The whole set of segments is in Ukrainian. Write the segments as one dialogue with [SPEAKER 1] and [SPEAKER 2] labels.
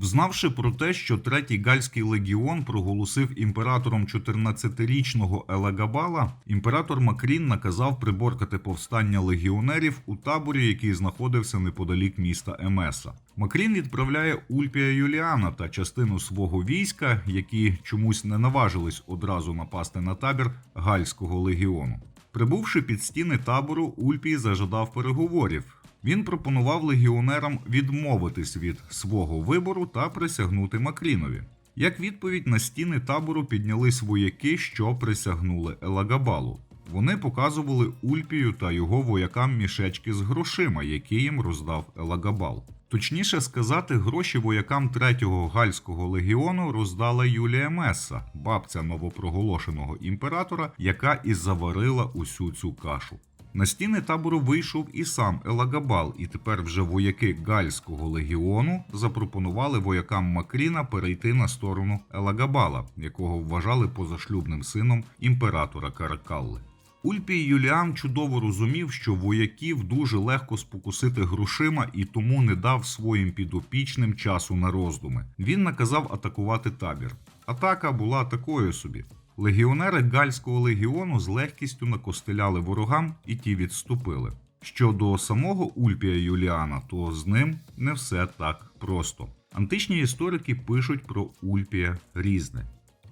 [SPEAKER 1] Взнавши про те, що третій гальський легіон проголосив імператором 14-річного Елагабала, імператор Макрін наказав приборкати повстання легіонерів у таборі, який знаходився неподалік міста Емеса. Макрін відправляє Ульпія Юліана та частину свого війська, які чомусь не наважились одразу напасти на табір гальського легіону. Прибувши під стіни табору, Ульпій зажадав переговорів. Він пропонував легіонерам відмовитись від свого вибору та присягнути Макрінові. Як відповідь на стіни табору піднялись вояки, що присягнули Елагабалу. Вони показували Ульпію та його воякам мішечки з грошима, які їм роздав Елагабал. Точніше сказати, гроші воякам третього гальського легіону роздала Юлія Месса, бабця новопроголошеного імператора, яка і заварила усю цю кашу. На стіни табору вийшов і сам Елагабал, і тепер вже вояки Гальського легіону запропонували воякам Макріна перейти на сторону Елагабала, якого вважали позашлюбним сином імператора Каракалли. Ульпій Юліан чудово розумів, що вояків дуже легко спокусити грошима і тому не дав своїм підопічним часу на роздуми. Він наказав атакувати табір. Атака була такою собі. Легіонери Гальського легіону з легкістю накостеляли ворогам, і ті відступили. Щодо самого Ульпія Юліана, то з ним не все так просто. Античні історики пишуть про Ульпія різне.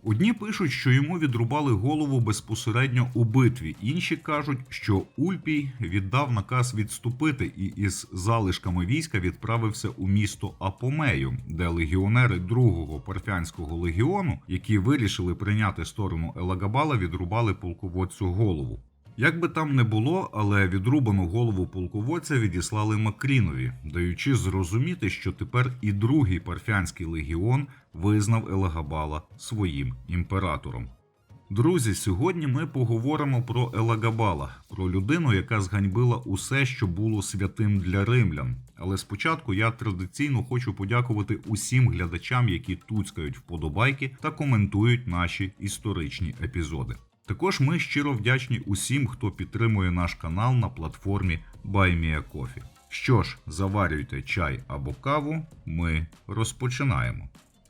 [SPEAKER 1] Одні пишуть, що йому відрубали голову безпосередньо у битві, інші кажуть, що Ульпій віддав наказ відступити і із залишками війська відправився у місто Апомею, де легіонери другого парфянського легіону, які вирішили прийняти сторону Елагабала, відрубали полководцю голову. Як би там не було, але відрубану голову полководця відіслали Макрінові, даючи зрозуміти, що тепер і другий парфянський легіон визнав Елагабала своїм імператором. Друзі, сьогодні ми поговоримо про Елагабала, про людину, яка зганьбила усе, що було святим для римлян. Але спочатку я традиційно хочу подякувати усім глядачам, які туцькають вподобайки та коментують наші історичні епізоди. Також ми щиро вдячні усім, хто підтримує наш канал на платформі BuyMeACoffee. Що ж, заварюйте чай або каву, ми розпочинаємо.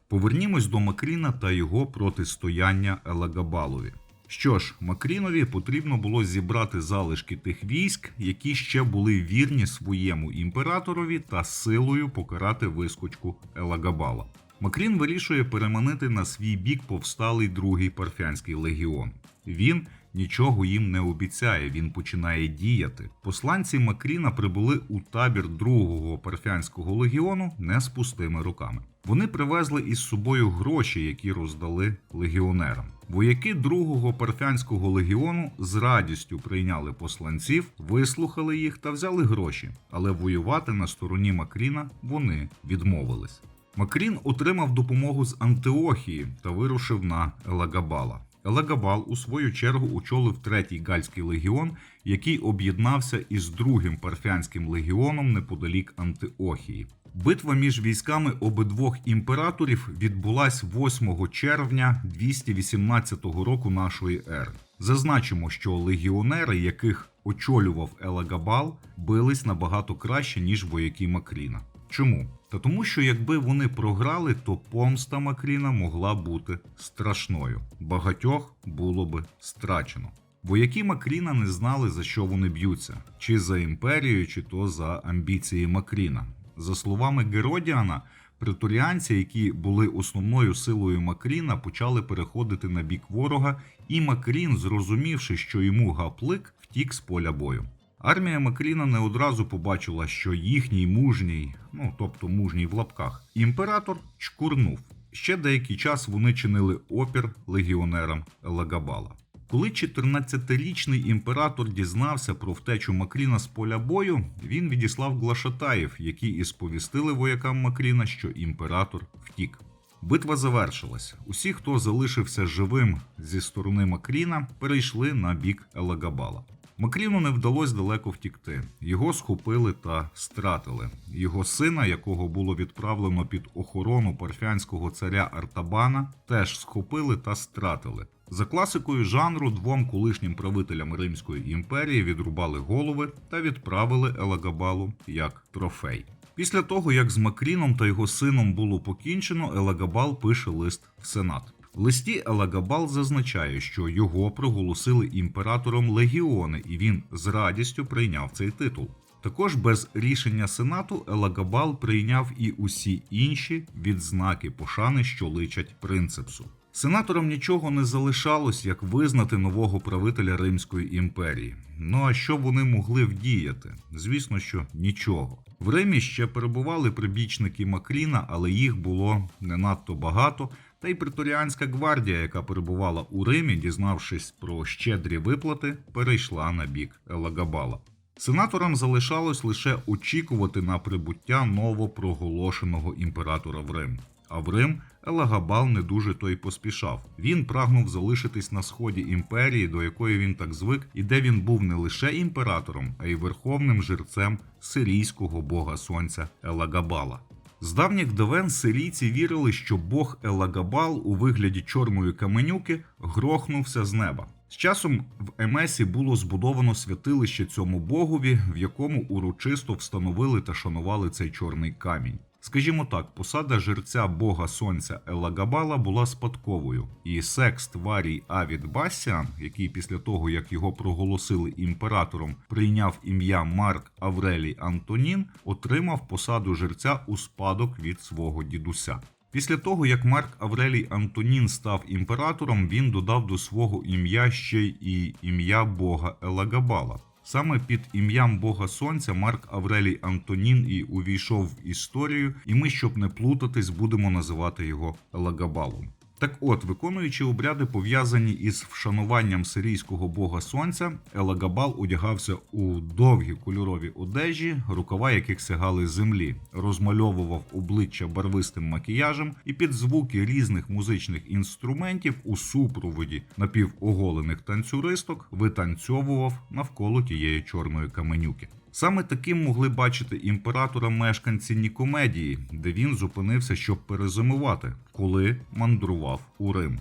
[SPEAKER 1] Повернімось до Макріна та його протистояння Елагабалові. Що ж, Макрінові потрібно було зібрати залишки тих військ, які ще були вірні своєму імператорові та силою покарати вискочку Елагабала. Макрін вирішує переманити на свій бік повсталий другий парфянський легіон. Він нічого їм не обіцяє, він починає діяти. Посланці Макріна прибули у табір другого парфянського легіону не з пустими руками. Вони привезли із собою гроші, які роздали легіонерам. Вояки другого парфянського легіону з радістю прийняли посланців, вислухали їх та взяли гроші, але воювати на стороні Макріна вони відмовились. Макрін отримав допомогу з Антиохії та вирушив на Елагабала. Елагабал у свою чергу очолив третій гальський легіон, який об'єднався із другим парфянським легіоном неподалік Антиохії. Битва між військами обидвох імператорів відбулась 8 червня 218 року нашої ери. Зазначимо, що легіонери, яких очолював Елагабал, бились набагато краще ніж вояки Макріна. Чому? Та тому, що якби вони програли, то помста Макріна могла бути страшною. Багатьох було би страчено. Вояки Макріна не знали, за що вони б'ються, чи за імперію, чи то за амбіції Макріна. За словами Геродіана, преторіанці, які були основною силою Макріна, почали переходити на бік ворога, і Макрін, зрозумівши, що йому гаплик, втік з поля бою. Армія Макріна не одразу побачила, що їхній мужній, ну тобто мужній в лапках, імператор чкурнув. Ще деякий час вони чинили опір легіонерам Елагабала. Коли 14-річний імператор дізнався про втечу Макріна з поля бою, він відіслав глашатаїв, які і сповістили воякам Макріна, що імператор втік. Битва завершилась. Усі, хто залишився живим зі сторони Макріна, перейшли на бік Елагабала. Макріну не вдалося далеко втікти. Його схопили та стратили. Його сина, якого було відправлено під охорону парфянського царя Артабана, теж схопили та стратили. За класикою жанру двом колишнім правителям Римської імперії відрубали голови та відправили Елагабалу як трофей. Після того, як з Макріном та його сином було покінчено, Елагабал пише лист в Сенат. В листі Елагабал зазначає, що його проголосили імператором легіони, і він з радістю прийняв цей титул. Також без рішення Сенату Елагабал прийняв і усі інші відзнаки пошани, що личать принципсу. Сенаторам нічого не залишалось, як визнати нового правителя Римської імперії. Ну а що вони могли вдіяти? Звісно, що нічого. В Римі ще перебували прибічники Макріна, але їх було не надто багато. Та й преторіанська гвардія, яка перебувала у Римі, дізнавшись про щедрі виплати, перейшла на бік Елагабала. Сенаторам залишалось лише очікувати на прибуття новопроголошеного імператора в Рим. А в Рим Елагабал не дуже то й поспішав. Він прагнув залишитись на сході імперії, до якої він так звик, і де він був не лише імператором, а й верховним жерцем сирійського бога сонця Елагабала. З давніх давен сирійці вірили, що бог Елагабал у вигляді чорної каменюки грохнувся з неба. З часом в Емесі було збудовано святилище цьому богові, в якому урочисто встановили та шанували цей чорний камінь. Скажімо так, посада жерця бога сонця Елагабала була спадковою, і секст Варій Авід Басіан, який після того як його проголосили імператором, прийняв ім'я Марк Аврелій Антонін, отримав посаду жерця у спадок від свого дідуся. Після того, як Марк Аврелій Антонін став імператором, він додав до свого ім'я ще й ім'я Бога Елагабала. Саме під ім'ям Бога Сонця Марк Аврелій Антонін і увійшов в історію, і ми, щоб не плутатись, будемо називати його Елагабалом. Так от, виконуючи обряди, пов'язані із вшануванням сирійського бога сонця, Елагабал одягався у довгі кольорові одежі, рукава яких сягали землі, розмальовував обличчя барвистим макіяжем і під звуки різних музичних інструментів у супроводі напівоголених танцюристок витанцьовував навколо тієї чорної каменюки. Саме таким могли бачити імператора мешканці Нікомедії, де він зупинився, щоб перезимувати, коли мандрував у Рим.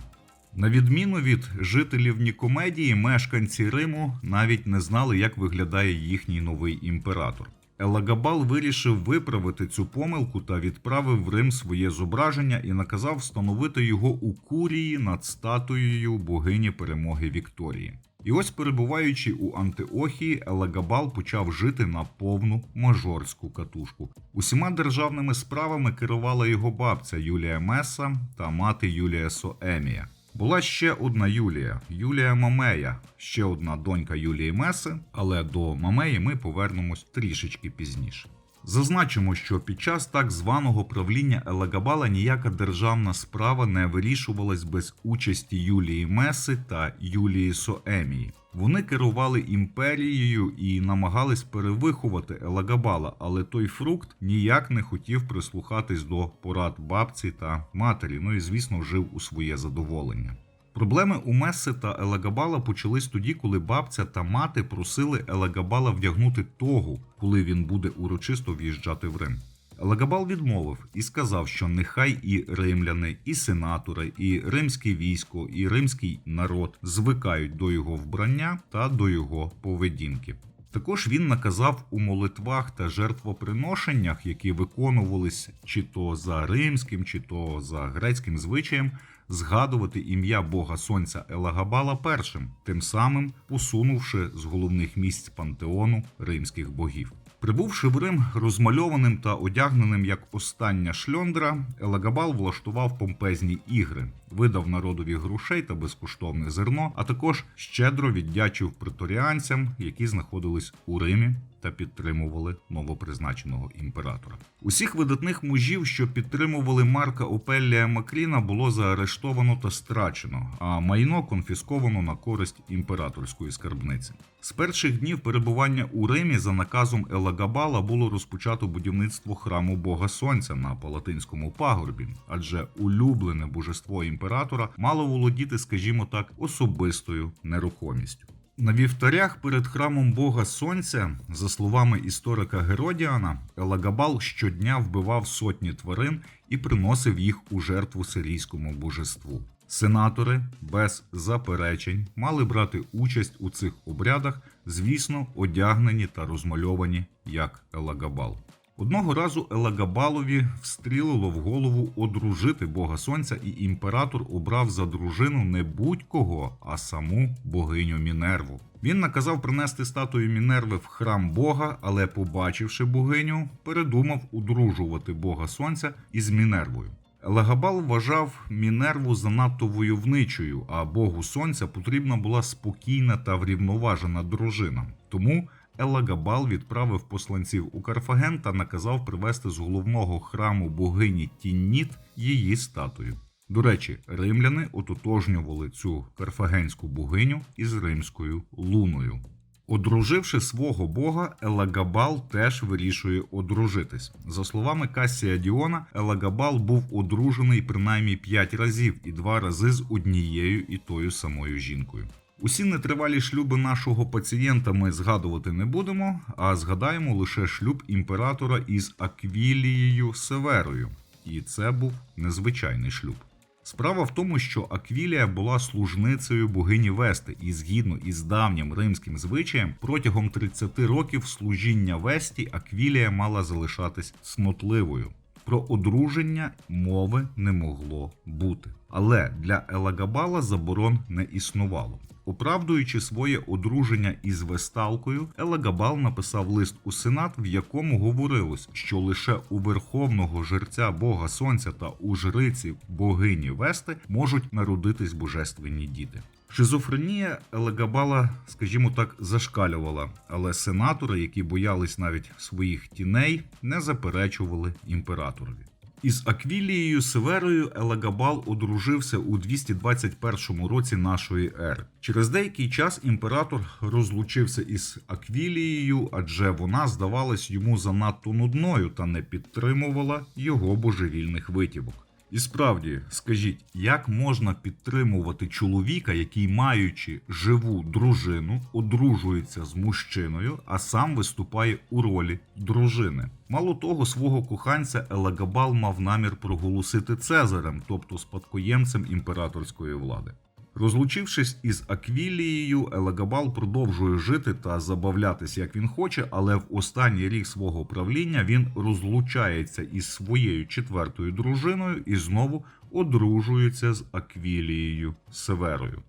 [SPEAKER 1] На відміну від жителів Нікомедії, мешканці Риму навіть не знали, як виглядає їхній новий імператор. Елагабал вирішив виправити цю помилку та відправив в Рим своє зображення і наказав встановити його у курії над статуєю богині перемоги Вікторії. І ось, перебуваючи у Антиохії, Елагабал почав жити на повну мажорську катушку. Усіма державними справами керувала його бабця Юлія Меса та мати Юлія Соемія. Була ще одна Юлія, Юлія Мамея, ще одна донька Юлії Меси, але до Мамеї ми повернемось трішечки пізніше. Зазначимо, що під час так званого правління Елагабала ніяка державна справа не вирішувалась без участі Юлії Меси та Юлії Соемії. Вони керували імперією і намагались перевиховати Елагабала, але той фрукт ніяк не хотів прислухатись до порад бабці та матері. Ну і звісно, жив у своє задоволення. Проблеми у Месси та Елагабала почались тоді, коли бабця та мати просили Елагабала вдягнути тогу, коли він буде урочисто в'їжджати в Рим. Елагабал відмовив і сказав, що нехай і римляни, і сенатори, і римське військо, і римський народ звикають до його вбрання та до його поведінки. Також він наказав у молитвах та жертвоприношеннях, які виконувались чи то за римським, чи то за грецьким звичаєм, згадувати ім'я Бога Сонця Елагабала першим, тим самим посунувши з головних місць пантеону римських богів. Прибувши в Рим розмальованим та одягненим як остання шльондра, Елагабал влаштував помпезні ігри, видав народові грошей та безкоштовне зерно, а також щедро віддячив преторіанцям, які знаходились у Римі та підтримували новопризначеного імператора. Усіх видатних мужів, що підтримували Марка Опеллія Макріна, було заарештовано та страчено, а майно конфісковано на користь імператорської скарбниці. З перших днів перебування у Римі за наказом Елагабала було розпочато будівництво храму Бога Сонця на Палатинському пагорбі, адже улюблене божество імператора мало володіти, скажімо так, особистою нерухомістю. На вівтарях перед храмом Бога Сонця, за словами історика Геродіана, Елагабал щодня вбивав сотні тварин і приносив їх у жертву сирійському божеству. Сенатори без заперечень мали брати участь у цих обрядах, звісно, одягнені та розмальовані як Елагабал. Одного разу Елагабалові встрілило в голову одружити Бога Сонця, і імператор обрав за дружину не будь-кого, а саму богиню Мінерву. Він наказав принести статую Мінерви в храм Бога, але, побачивши богиню, передумав одружувати Бога Сонця із Мінервою. Елагабал вважав Мінерву занадто войовничою, а Богу Сонця потрібна була спокійна та врівноважена дружина. Тому Елагабал відправив посланців у Карфаген та наказав привезти з головного храму богині Тінніт її статую. До речі, римляни ототожнювали цю карфагенську богиню із римською луною. Одруживши свого бога, Елагабал теж вирішує одружитись. За словами Касія Діона, Елагабал був одружений принаймні 5 разів і два рази з однією і тою самою жінкою. Усі нетривалі шлюби нашого пацієнта ми згадувати не будемо, а згадаємо лише шлюб імператора із Аквілією Северою. І це був незвичайний шлюб. Справа в тому, що Аквілія була служницею богині Вести, і згідно із давнім римським звичаєм, протягом 30 років служіння Весті Аквілія мала залишатись цнотливою. Про одруження мови не могло бути. Але для Елагабала заборон не існувало. Оправдуючи своє одруження із Весталкою, Елагабал написав лист у сенат, в якому говорилось, що лише у верховного жерця Бога Сонця та у жриці богині Вести можуть народитись божественні діти. Шизофренія Елагабала, скажімо так, зашкалювала, але сенатори, які боялись навіть своїх тіней, не заперечували імператорові. Із Аквілією Северою Елагабал одружився у 221 році нашої ери. Через деякий час імператор розлучився із Аквілією, адже вона здавалась йому занадто нудною та не підтримувала його божевільних витівок. І справді, скажіть, як можна підтримувати чоловіка, який, маючи живу дружину, одружується з мужчиною, а сам виступає у ролі дружини? Мало того, свого коханця Елагабал мав намір проголосити Цезарем, тобто спадкоємцем імператорської влади. Розлучившись із Аквілією, Елагабал продовжує жити та забавлятися як він хоче, але в останній рік свого правління він розлучається із своєю четвертою дружиною і знову одружується з Аквілією Северою.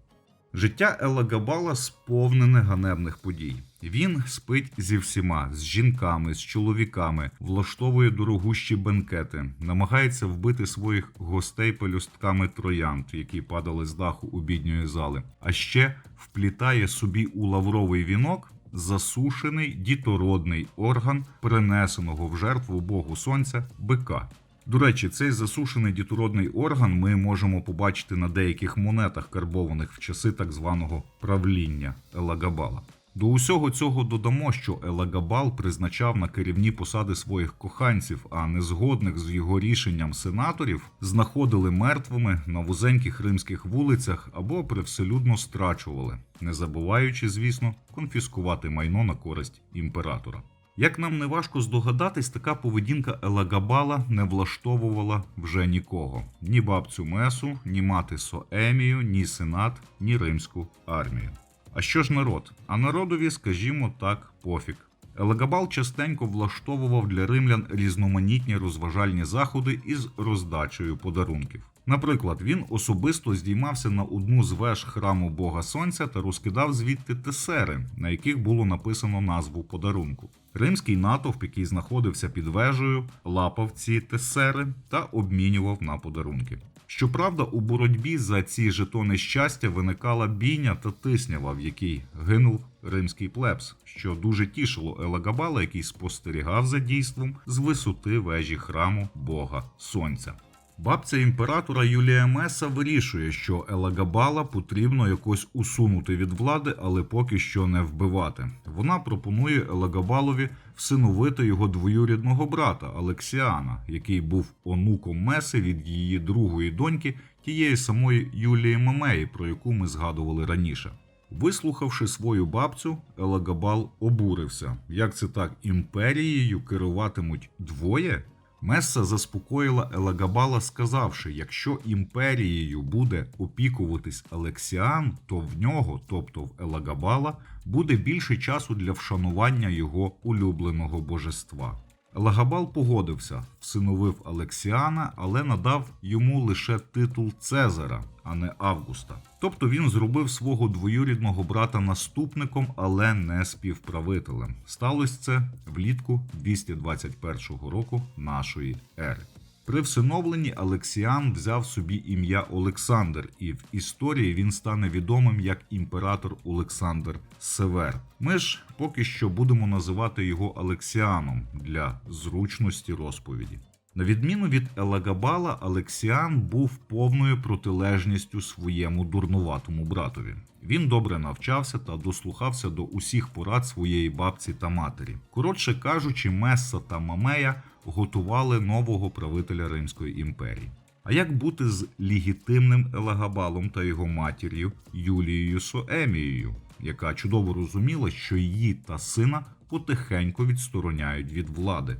[SPEAKER 1] Життя Елагабала сповнене ганебних подій. Він спить зі всіма, з жінками, з чоловіками, влаштовує дорогущі бенкети, намагається вбити своїх гостей пелюстками троянд, які падали з даху обідньої зали, а ще вплітає собі у лавровий вінок засушений дітородний орган, перенесеного в жертву Богу Сонця бика. До речі, цей засушений дітородний орган ми можемо побачити на деяких монетах, карбованих в часи так званого правління Елагабала. До усього цього додамо, що Елагабал призначав на керівні посади своїх коханців, а незгодних з його рішенням сенаторів знаходили мертвими на вузеньких римських вулицях або привселюдно страчували, не забуваючи, звісно, конфіскувати майно на користь імператора. Як нам не важко здогадатись, така поведінка Елагабала не влаштовувала вже нікого: ні бабцю Месу, ні мати Соемію, ні сенат, ні римську армію. А що ж народ? А народові, скажімо так, пофіг. Елагабал частенько влаштовував для римлян різноманітні розважальні заходи із роздачею подарунків. Наприклад, він особисто здіймався на одну з веж храму Бога Сонця та розкидав звідти тесери, на яких було написано назву подарунку. Римський натовп, який знаходився під вежею, лапав ці тесери та обмінював на подарунки. Щоправда, у боротьбі за ці жетони щастя виникала бійня та тиснява, в якій гинув римський плебс, що дуже тішило Елагабала, який спостерігав за дійством з висоти вежі храму Бога Сонця. Бабця імператора Юлія Меса вирішує, що Елагабала потрібно якось усунути від влади, але поки що не вбивати. Вона пропонує Елагабалові всиновити його двоюрідного брата Алексіана, який був онуком Меси від її другої доньки, тієї самої Юлії Мамеї, про яку ми згадували раніше. Вислухавши свою бабцю, Елагабал обурився. Як це так імперією керуватимуть двоє? Месса заспокоїла Елагабала, сказавши: якщо імперією буде опікуватись Алексіан, то в нього, тобто в Елагабала, буде більше часу для вшанування його улюбленого божества. Елагабал погодився, всиновив Алексіана, але надав йому лише титул Цезара, а не Августа. Тобто він зробив свого двоюрідного брата наступником, але не співправителем. Сталося це влітку 221 року нашої ери. При всиновленні Алексіан взяв собі ім'я Олександр, і в історії він стане відомим як імператор Олександр Север. Ми ж поки що будемо називати його Алексіаном для зручності розповіді. На відміну від Елагабала, Алексіан був повною протилежністю своєму дурнуватому братові. Він добре навчався та дослухався до усіх порад своєї бабці та матері. Коротше кажучи, Месса та Мамея готували нового правителя Римської імперії. А як бути з легітимним Елагабалом та його матір'ю Юлією Соемією, яка чудово розуміла, що її та сина потихеньку відстороняють від влади?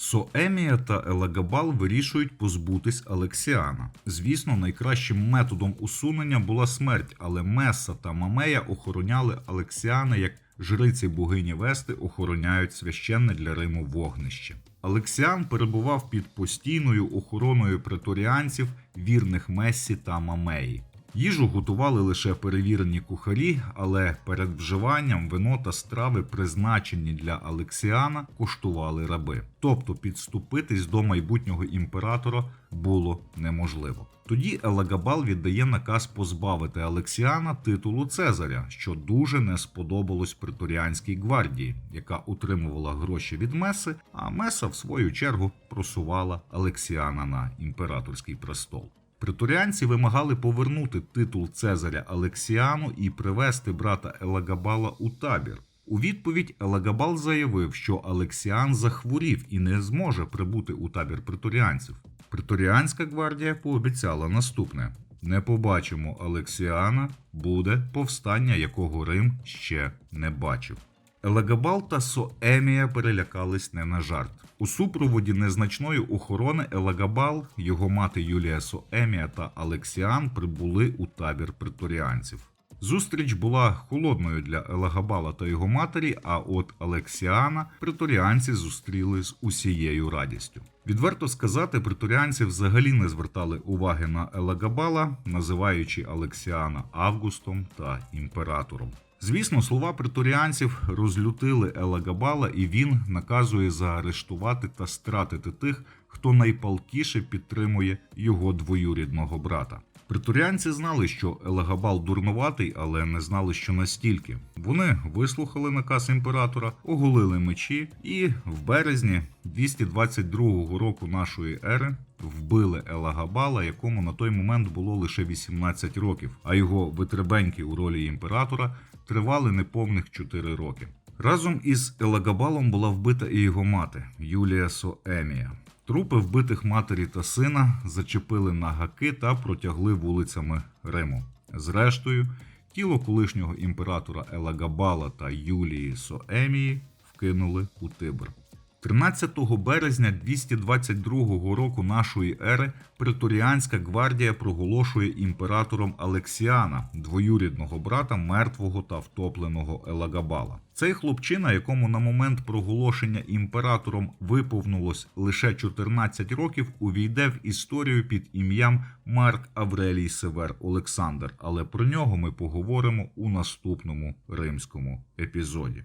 [SPEAKER 1] Соемія та Елагабал вирішують позбутись Алексіана. Звісно, найкращим методом усунення була смерть, але Меса та Мамея охороняли Алексіана як жриці богині Вести охороняють священне для Риму вогнище. Алексіан перебував під постійною охороною преторіанців, вірних Мессі та Мамеї. Їжу готували лише перевірені кухарі, але перед вживанням вино та страви, призначені для Алексіана, коштували раби. Тобто підступитись до майбутнього імператора було неможливо. Тоді Елагабал віддає наказ позбавити Алексіана титулу Цезаря, що дуже не сподобалось преторіанській гвардії, яка утримувала гроші від Меси, а Меса, в свою чергу, просувала Алексіана на імператорський престол. Преторіанці вимагали повернути титул Цезаря Алексіану і привести брата Елагабала у табір. У відповідь Елагабал заявив, що Алексіан захворів і не зможе прибути у табір преторіанців. Преторіанська гвардія пообіцяла наступне: не побачимо Алексіана, буде повстання, якого Рим ще не бачив. Елагабал та Соемія перелякались не на жарт. У супроводі незначної охорони Елагабал, його мати Юлія Соемія та Алексіан прибули у табір преторіанців. Зустріч була холодною для Елагабала та його матері, а от Алексіана преторіанці зустріли з усією радістю. Відверто сказати, преторіанці взагалі не звертали уваги на Елагабала, називаючи Алексіана Августом та імператором. Звісно, слова преторіанців розлютили Елагабала, і він наказує заарештувати та стратити тих, хто найпалкіше підтримує його двоюрідного брата. Преторіанці знали, що Елагабал дурнуватий, але не знали, що настільки. Вони вислухали наказ імператора, оголили мечі і в березні 222 року нашої ери вбили Елагабала, якому на той момент було лише 18 років, а його витребеньки у ролі імператора тривали неповних 4 роки. Разом із Елагабалом була вбита і його мати Юлія Соемія. Трупи вбитих матері та сина зачепили на гаки та протягли вулицями Риму. Зрештою, тіло колишнього імператора Елагабала та Юлії Соемії вкинули у Тибр. 13 березня 222 року нашої ери преторіанська гвардія проголошує імператором Алексіана, двоюрідного брата мертвого та втопленого Елагабала. Цей хлопчина, якому на момент проголошення імператором виповнилось лише 14 років, увійде в історію під ім'ям Марк Аврелій Север Олександр. Але про нього ми поговоримо у наступному римському епізоді.